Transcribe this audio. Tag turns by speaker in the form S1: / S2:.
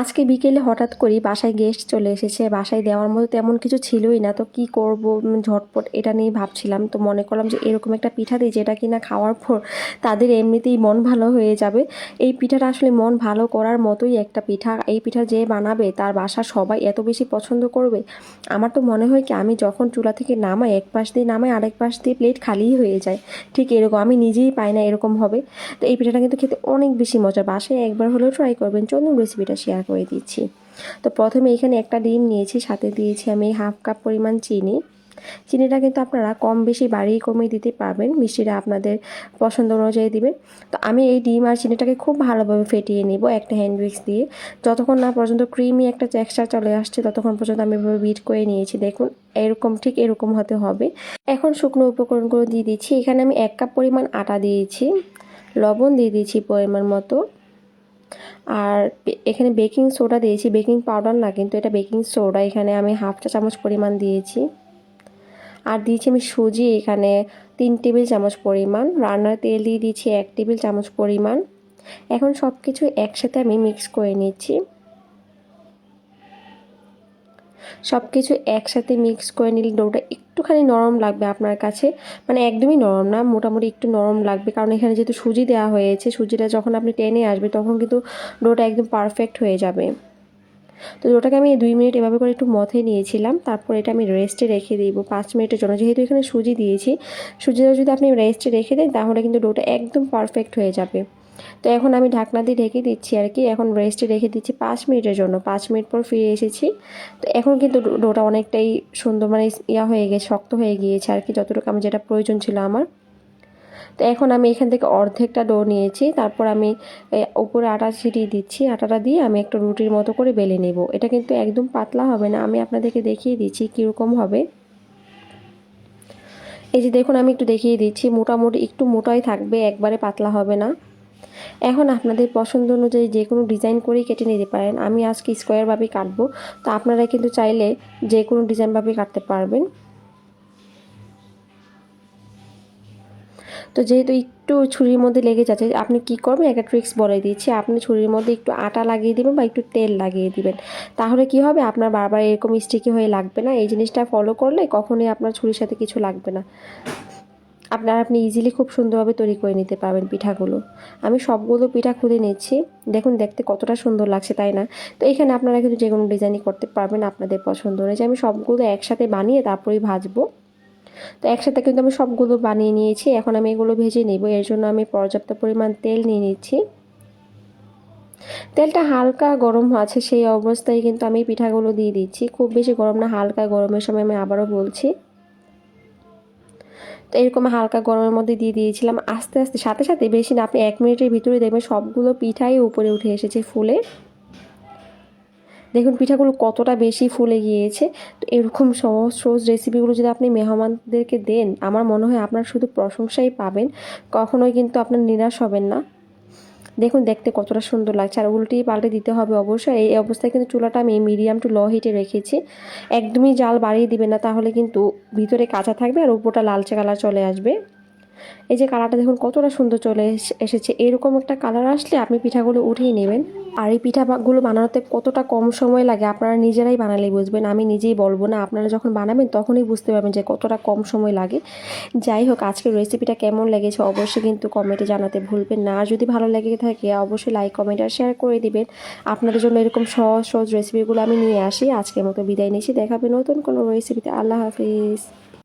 S1: আজকে বিকেলে হঠাৎ করেই বাসায় গেস্ট চলে এসেছে। বাসায় দেওয়ার মতো তেমন কিছু ছিলই না। তো কি করব? ঝটপট এটা নিয়ে ভাবছিলাম। তো মনে করলাম যে এরকম একটা পিঠা দিই যেটা কিনা খাওয়ার পর তাদের এমনিতেই মন ভালো হয়ে যাবে। এই পিঠাটা আসলে মন ভালো করার মতোই একটা পিঠা। এই পিঠা যে বানাবে, তার বাসা সবাই এত বেশি পছন্দ করবে। আমার তো মনে হয় কি, আমি যখন চুলা থেকে নামাই, এক পাশ দিয়ে নামাই, আরেক পাশ দিয়ে প্লেট খালিই হয়ে যায়। ঠিক এরকম, আমি নিজেই পাই না এরকম হবে। তো এই পিঠাটা কিন্তু খেতে অনেক বেশি মজা বাসায় একবার হলেও ট্রাই করবেন। চলুন রেসিপিটা শেয়ার করে দিচ্ছি। তো প্রথমে এখানে একটা ডিম নিয়েছি, সাথে দিয়েছি আমি হাফ কাপ পরিমাণ চিনি। চিনিটা কিন্তু আপনারা কম বেশি বাড়িয়ে কমিয়ে দিতে পারবেন, মিষ্টিটা আপনাদের পছন্দ অনুযায়ী দিবেন। তো আমি এই ডিম আর চিনিটাকে খুব ভালোভাবে ফেটিয়ে নিব একটা হ্যান্ড উইক্স দিয়ে। যতক্ষণ না পর্যন্ত ক্রিমি একটা টেক্সচার চলে আসছে, ততক্ষণ পর্যন্ত আমি এভাবে বিট করে নিয়েছি। দেখুন, এরকম, ঠিক এরকম হতে হবে। এখন শুকনো উপকরণগুলো দিয়ে দিচ্ছি। এখানে আমি এক কাপ পরিমাণ আটা দিয়েছি, লবণ দিয়ে দিয়েছি পরিমাণ মতো। আর এখানে বেকিং সোডা দিয়েছি। বেকিং পাউডার না, কিন্তু এটা বেকিং সোডা এখানে আমি হাফ চা চামচ পরিমাণ দিয়েছি। আর দিয়েছি আমি সুজি, এখানে তিন টেবিল চামচ পরিমাণ। রান্নার তেল দিয়ে দিয়েছি এক টেবিল চামচ পরিমাণ। এখন সব কিছু একসাথে আমি মিক্স করে নিচ্ছি। সব কিছু একসাথে মিক্স করে নিলে ডোটা একটুখানি নরম লাগবে আপনার কাছে। মানে একদমই নরম না, মোটামুটি একটু নরম লাগবে। কারণ এখানে যেহেতু সুজি দেওয়া হয়েছে, সুজিটা যখন আপনি টেনে আসবে তখন কিন্তু ডোটা একদম পারফেক্ট হয়ে যাবে। তো ডোটাকে আমি দুই মিনিট এভাবে করে একটু মথে নিয়েছিলাম। তারপর এটা আমি রেস্টে রেখে দিব পাঁচ মিনিটের জন্য। যেহেতু এখানে সুজি দিয়েছি, সুজিটা যদি আপনি রেস্টে রেখে দেন তাহলে কিন্তু ডোটা একদম পারফেক্ট হয়ে যাবে। তো এখন আমি ঢাকনা দিয়ে ঢেকে দিচ্ছি আর কি। এখন রেস্টে রেখে দিচ্ছি পাঁচ মিনিটের জন্য। পাঁচ মিনিট পর ফিরে এসেছি। তো এখন কিন্তু ডোটা অনেকটাই সুন্দর মানে ইয়া হয়ে গেছে, শক্ত হয়ে গিয়েছে আর কি, যতটুকু আমার যেটা প্রয়োজন ছিল আমার। তো এখন আমি এখান থেকে অর্ধেকটা ডো নিয়েছি। তারপর আমি উপরে আটা ছিটিয়ে দিচ্ছি। আটাটা দিয়ে আমি একটা রুটির মতো করে বেলে নেব। এটা কিন্তু একদম পাতলা হবে না। আমি আপনাদেরকে দেখিয়ে দিচ্ছি কীরকম হবে। এই যে দেখুন, আমি একটু দেখিয়ে দিচ্ছি। মোটামুটি একটু মোটাই থাকবে, একবারে পাতলা হবে না। এখন আপনাদের পছন্দ অনুযায়ী যে কোনো ডিজাইন করেই কেটে নিতে পারেন। আমি আজকে স্কোয়ারভাবেই কাটবো। তো আপনারা কিন্তু চাইলে যে কোনো ডিজাইনভাবেই কাটতে পারবেন। তো যেহেতু একটু ছুরির মধ্যে লেগে যাচ্ছে, আপনি কি করবেন? একটা ট্রিক্স বলে দিচ্ছি। আপনি ছুরির মধ্যে একটু আটা লাগিয়ে দিবেন বা একটু তেল লাগিয়ে দিবেন। তাহলে কি হবে? আপনার বারবার এরকম স্টিকি হয়ে লাগবে না। এই জিনিসটা ফলো করলে কখনোই আপনার ছুরির সাথে কিছু লাগবে না। আপনার আপনি ইজিলি খুব সুন্দরভাবে তৈরি করে নিতে পারবেন পিঠাগুলো। আমি সবগুলো পিঠা খুলে নিচ্ছি। দেখুন, দেখতে কতটা সুন্দর লাগছে, তাই না? তো এখানে আপনারা কিন্তু যে কোনো ডিজাইনই করতে পারবেন আপনাদের পছন্দ অনুযায়ী। আমি সবগুলো একসাথে বানিয়ে তারপরেই ভাজবো। তো একসাথে কিন্তু আমি সবগুলো বানিয়ে নিয়েছি। এখন আমি এগুলো ভেজে নিব। এর জন্য আমি পর্যাপ্ত পরিমাণ তেল নিয়ে নিচ্ছি। তেলটা হালকা গরম আছে, সেই অবস্থায় কিন্তু আমি পিঠাগুলো দিয়ে দিচ্ছি। খুব বেশি গরম না, হালকা গরমের সময় আমি আবারও বলছি। তো এরকম হালকা গরমের মধ্যে দিয়ে দিয়েছিলাম। আস্তে আস্তে, সাথে সাথে বেশি না, আপনি এক মিনিটের ভিতরে দেখবেন সবগুলো পিঠাই উপরে উঠে এসেছে ফুলে। দেখুন পিঠাগুলো কতটা বেশি ফুলে গিয়েছে। তো এরকম সহজ সহজ রেসিপিগুলো যদি আপনি মেহমানদেরকে দেন, আমার মনে হয় আপনার শুধু প্রশংসাই পাবেন। কখনোই কিন্তু আপনার নিরাশ হবেন না। দেখুন, দেখতে কতটা সুন্দর লাগছে। আর উল্টিয়ে পাল্টে দিতে হবে অবশ্যই। এই অবস্থায় কিন্তু চুলাটা আমি মিডিয়াম টু লো হিটে রেখেছি। একদমই জাল বাড়িয়ে দিবেন না, তাহলে কিন্তু ভিতরে কাঁচা থাকবে আর উপরটা লালচে কালার চলে আসবে। এই যে কালারটা দেখুন, কতটা সুন্দর চলে এস- এসেছে। এরকম একটা কালার আসলে আপনি পিঠাগুলো উঠিয়ে নেবেন। আর এই পিঠাগুলো বানানোতে কতটা কম সময় লাগে, আপনারা নিজেরাই বানালেই বুঝবেন, আমি নিজেই বলব না, আপনারা যখন বানাবেন তখনই বুঝতে পারবেন যে কতটা কম সময় লাগে। যাই হোক, আজকের রেসিপিটা কেমন লেগেছে অবশ্যই কিন্তু কমেন্টে জানাতে ভুলবেন না, আর যদি ভালো লেগে থাকে অবশ্যই লাইক কমেন্ট আর শেয়ার করে দিবেন। আপনাদের জন্য এরকম সহজ সহজ রেসিপিগুলো আমি নিয়ে আসি, আজকের মতো বিদায় নিচ্ছি, দেখাবে নতুন কোনো রেসিপিতে আল্লাহ হাফিজ।